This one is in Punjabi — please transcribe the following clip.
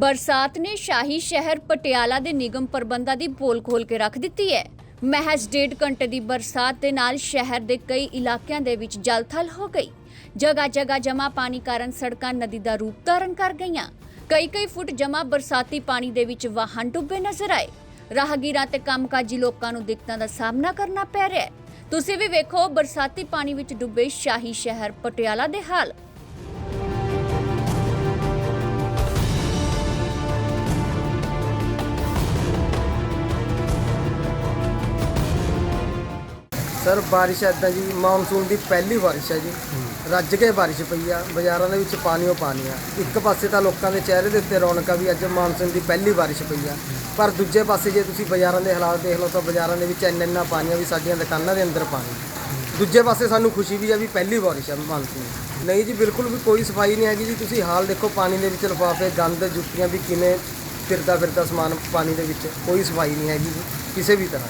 ਬਰਸਾਤ ਨੇ ਸ਼ਾਹੀ ਸ਼ਹਿਰ ਪਟਿਆਲਾ ਦੇ ਨਿਗਮ ਪ੍ਰਬੰਧਾਂ ਦੀ ਪੋਲ ਖੋਲ ਕੇ ਰੱਖ ਦਿੱਤੀ ਹੈ। ਮਹਿਜ਼ ਡੇਢ ਘੰਟੇ ਦੀ ਬਰਸਾਤ ਦੇ ਨਾਲ ਸ਼ਹਿਰ ਦੇ ਕਈ ਇਲਾਕਿਆਂ ਦੇ ਵਿੱਚ ਜਲਥਲ ਹੋ ਗਈ। ਜਗ੍ਹਾ ਜਗ੍ਹਾ ਜਮਾ ਪਾਣੀ ਕਾਰਨ ਸੜਕਾਂ ਨਦੀ ਦਾ ਰੂਪ ਧਾਰਨ ਕਰ ਗਈਆਂ। ਕਈ ਕਈ ਫੁੱਟ ਜਮਾ ਬਰਸਾਤੀ ਪਾਣੀ ਦੇ ਵਿੱਚ ਵਾਹਨ ਡੁੱਬੇ ਨਜ਼ਰ ਆਏ। ਰਾਹਗੀਰਾਂ ਤੇ ਕੰਮਕਾਜੀ ਲੋਕਾਂ ਨੂੰ ਦਿੱਕਤਾਂ ਦਾ ਸਾਹਮਣਾ ਕਰਨਾ ਪੈ ਰਿਹਾ ਹੈ। ਤੁਸੀਂ ਵੀ ਵੇਖੋ, ਬਰਸਾਤੀ ਪਾਣੀ ਵਿੱਚ ਡੁੱਬੇ ਸ਼ਾਹੀ ਸ਼ਹਿਰ ਪਟਿਆਲਾ ਦੇ ਹਾਲ। ਸਰ ਬਾਰਿਸ਼ ਐਦਾਂ ਜੀ ਮਾਨਸੂਨ ਦੀ ਪਹਿਲੀ ਬਾਰਿਸ਼ ਹੈ ਜੀ। ਰੱਜ ਕੇ ਬਾਰਿਸ਼ ਪਈ ਆ ਬਾਜ਼ਾਰਾਂ ਦੇ ਵਿੱਚ ਪਾਣੀ ਓ ਪਾਣੀ ਆ। ਇੱਕ ਪਾਸੇ ਤਾਂ ਲੋਕਾਂ ਦੇ ਚਿਹਰੇ ਦੇ ਉੱਤੇ ਰੌਣਕਾਂ ਵੀ ਅੱਜ ਮਾਨਸੂਨ ਦੀ ਪਹਿਲੀ ਬਾਰਿਸ਼ ਪਈ ਆ। ਪਰ ਦੂਜੇ ਪਾਸੇ ਜੇ ਤੁਸੀਂ ਬਾਜ਼ਾਰਾਂ ਦੇ ਹਾਲਾਤ ਦੇਖ ਲਓ ਤਾਂ ਬਾਜ਼ਾਰਾਂ ਦੇ ਵਿੱਚ ਇੰਨਾ ਇੰਨਾ ਪਾਣੀ ਆ ਵੀ ਸਾਡੀਆਂ ਦੁਕਾਨਾਂ ਦੇ ਅੰਦਰ ਪਾਣੀ ਦੂਜੇ ਪਾਸੇ ਸਾਨੂੰ ਖੁਸ਼ੀ ਵੀ ਆ ਵੀ ਪਹਿਲੀ ਬਾਰਿਸ਼ ਆ ਮਾਨਸੂਨ। ਨਹੀਂ ਜੀ ਬਿਲਕੁਲ ਵੀ ਕੋਈ ਸਫ਼ਾਈ ਨਹੀਂ ਹੈਗੀ ਜੀ। ਤੁਸੀਂ ਹਾਲ ਦੇਖੋ ਪਾਣੀ ਦੇ ਵਿੱਚ ਲਿਫਾਫੇ ਗੰਦ ਜੁੱਤੀਆਂ ਵੀ ਕਿਵੇਂ ਫਿਰਦਾ ਫਿਰਦਾ ਸਮਾਨ ਪਾਣੀ ਦੇ ਵਿੱਚ ਕੋਈ ਸਫ਼ਾਈ ਨਹੀਂ ਹੈਗੀ ਜੀ ਕਿਸੇ ਵੀ ਤਰ੍ਹਾਂ।